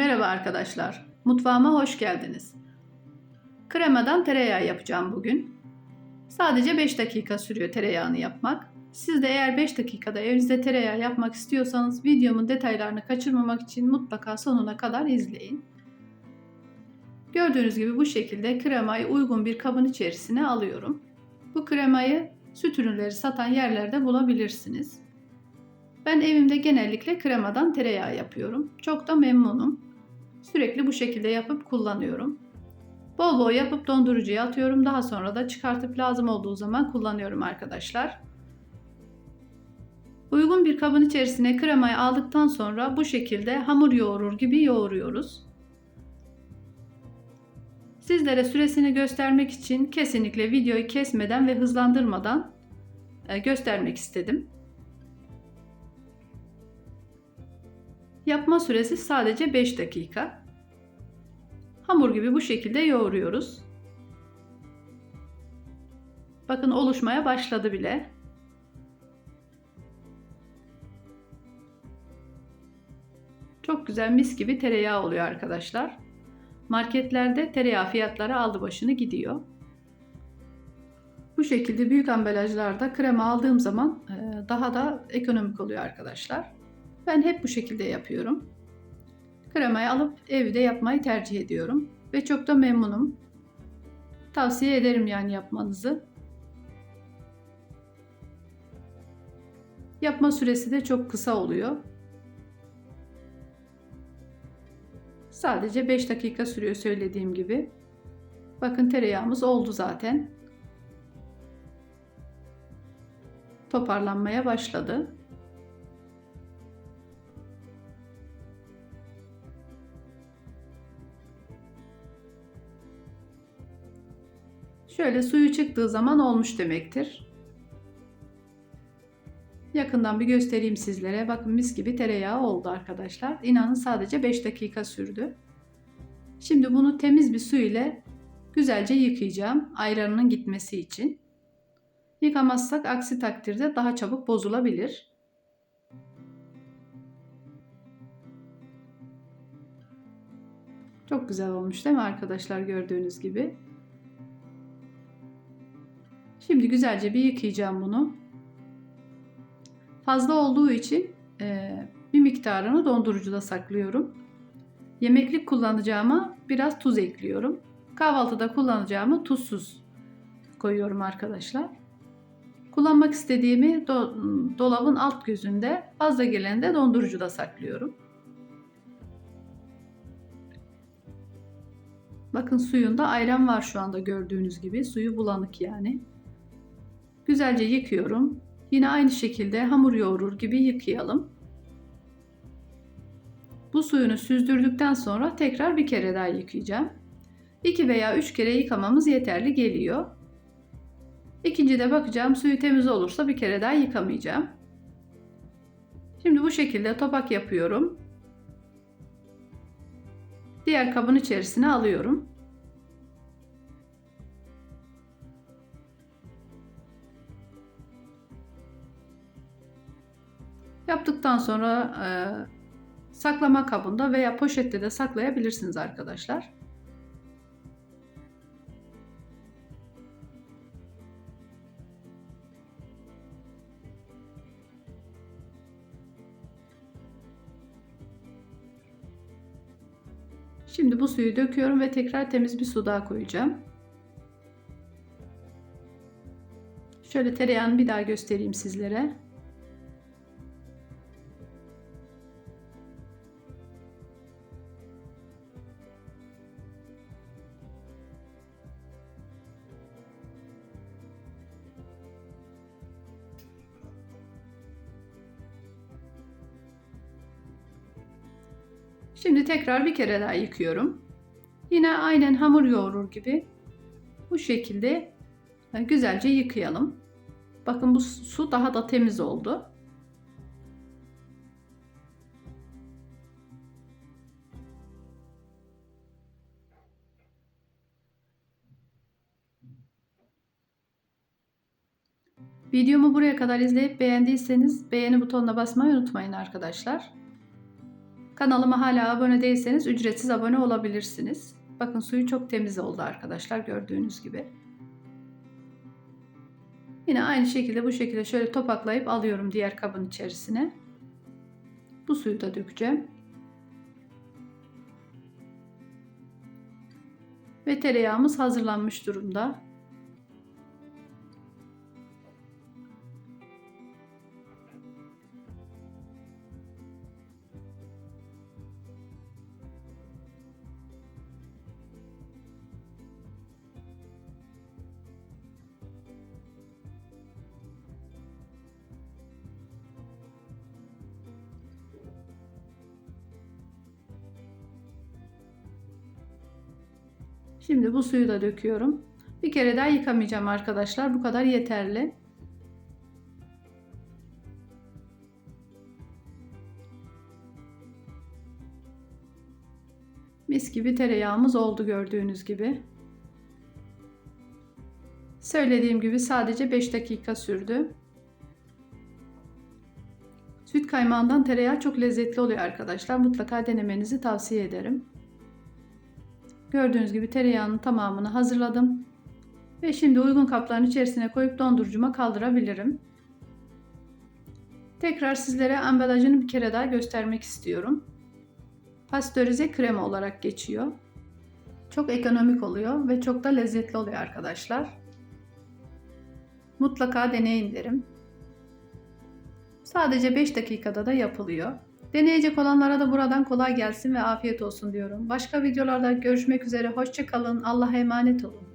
Merhaba arkadaşlar. Mutfağıma hoş geldiniz. Kremadan tereyağı yapacağım bugün. Sadece 5 dakika sürüyor tereyağını yapmak. Siz de eğer 5 dakikada evinizde tereyağı yapmak istiyorsanız videomun detaylarını kaçırmamak için mutlaka sonuna kadar izleyin. Gördüğünüz gibi bu şekilde kremayı uygun bir kabın içerisine alıyorum. Bu kremayı süt ürünleri satan yerlerde bulabilirsiniz. Ben evimde genellikle kremadan tereyağı yapıyorum. Çok da memnunum. Sürekli bu şekilde yapıp kullanıyorum. Bol bol yapıp dondurucuya atıyorum. Daha sonra da çıkartıp lazım olduğu zaman kullanıyorum arkadaşlar. Uygun bir kabın içerisine kremayı aldıktan sonra bu şekilde hamur yoğurur gibi yoğuruyoruz. Sizlere süresini göstermek için kesinlikle videoyu kesmeden ve hızlandırmadan e, göstermek istedim. Yapma süresi sadece 5 dakika. Hamur gibi bu şekilde yoğuruyoruz. Bakın oluşmaya başladı bile. Çok güzel mis gibi tereyağı oluyor arkadaşlar. Marketlerde tereyağı fiyatları aldı başını gidiyor. Bu şekilde büyük ambalajlarda krema aldığım zaman daha da ekonomik oluyor arkadaşlar. Ben hep bu şekilde yapıyorum. Kremayı alıp evde yapmayı tercih ediyorum ve çok da memnunum. Tavsiye ederim yani yapmanızı. Yapma süresi de çok kısa oluyor. Sadece 5 dakika sürüyor söylediğim gibi. Bakın tereyağımız oldu zaten. Toparlanmaya başladı. Şöyle suyu çıktığı zaman olmuş demektir. Yakından bir göstereyim sizlere. Bakın mis gibi tereyağı oldu arkadaşlar. İnanın sadece 5 dakika sürdü. Şimdi bunu temiz bir su ile güzelce yıkayacağım ayranının gitmesi için. Yıkamazsak aksi takdirde daha çabuk bozulabilir. Çok güzel olmuş değil mi arkadaşlar gördüğünüz gibi. Şimdi güzelce bir yıkayacağım bunu. Fazla olduğu için e, bir miktarını dondurucuda saklıyorum. Yemeklik kullanacağıma biraz tuz ekliyorum. Kahvaltıda kullanacağımı tuzsuz koyuyorum arkadaşlar. Kullanmak istediğimi do, dolabın alt gözünde fazla geleni de dondurucuda saklıyorum. Bakın suyunda ayran var şu anda gördüğünüz gibi. Suyu bulanık yani. Güzelce yıkıyorum. Yine aynı şekilde hamur yoğurur gibi yıkayalım. Bu suyunu süzdürdükten sonra tekrar bir kere daha yıkayacağım. 2 veya 3 kere yıkamamız yeterli geliyor. İkinci de bakacağım suyu temiz olursa bir kere daha yıkamayacağım. Şimdi bu şekilde topak yapıyorum. Diğer kabın içerisine alıyorum. Yaptıktan sonra e, saklama kabında veya poşette de saklayabilirsiniz arkadaşlar. Şimdi bu suyu döküyorum ve tekrar temiz bir su daha koyacağım. Şöyle tereyağını bir daha göstereyim sizlere. Şimdi tekrar bir kere daha yıkıyorum. Yine aynen hamur yoğurur gibi bu şekilde güzelce yıkayalım. Bakın bu su daha da temiz oldu. Videomu buraya kadar izleyip beğendiyseniz beğeni butonuna basmayı unutmayın arkadaşlar. Kanalıma hala abone değilseniz ücretsiz abone olabilirsiniz. Bakın suyu çok temiz oldu arkadaşlar gördüğünüz gibi. Yine aynı şekilde bu şekilde şöyle topaklayıp alıyorum diğer kabın içerisine. Bu suyu da dökeceğim. Ve tereyağımız hazırlanmış durumda. Şimdi bu suyu da döküyorum. Bir kere daha yıkamayacağım arkadaşlar. Bu kadar yeterli. Mis gibi tereyağımız oldu gördüğünüz gibi. Söylediğim gibi sadece 5 dakika sürdü. Süt kaymağından tereyağı çok lezzetli oluyor arkadaşlar. Mutlaka denemenizi tavsiye ederim. Gördüğünüz gibi tereyağının tamamını hazırladım. Ve şimdi uygun kapların içerisine koyup dondurucuma kaldırabilirim. Tekrar sizlere ambalajını bir kere daha göstermek istiyorum. Pastörize krema olarak geçiyor. Çok ekonomik oluyor ve çok da lezzetli oluyor arkadaşlar. Mutlaka deneyin derim. Sadece 5 dakikada da yapılıyor. Deneyecek olanlara da buradan kolay gelsin ve afiyet olsun diyorum. Başka videolarda görüşmek üzere. Hoşçakalın. Allah'a emanet olun.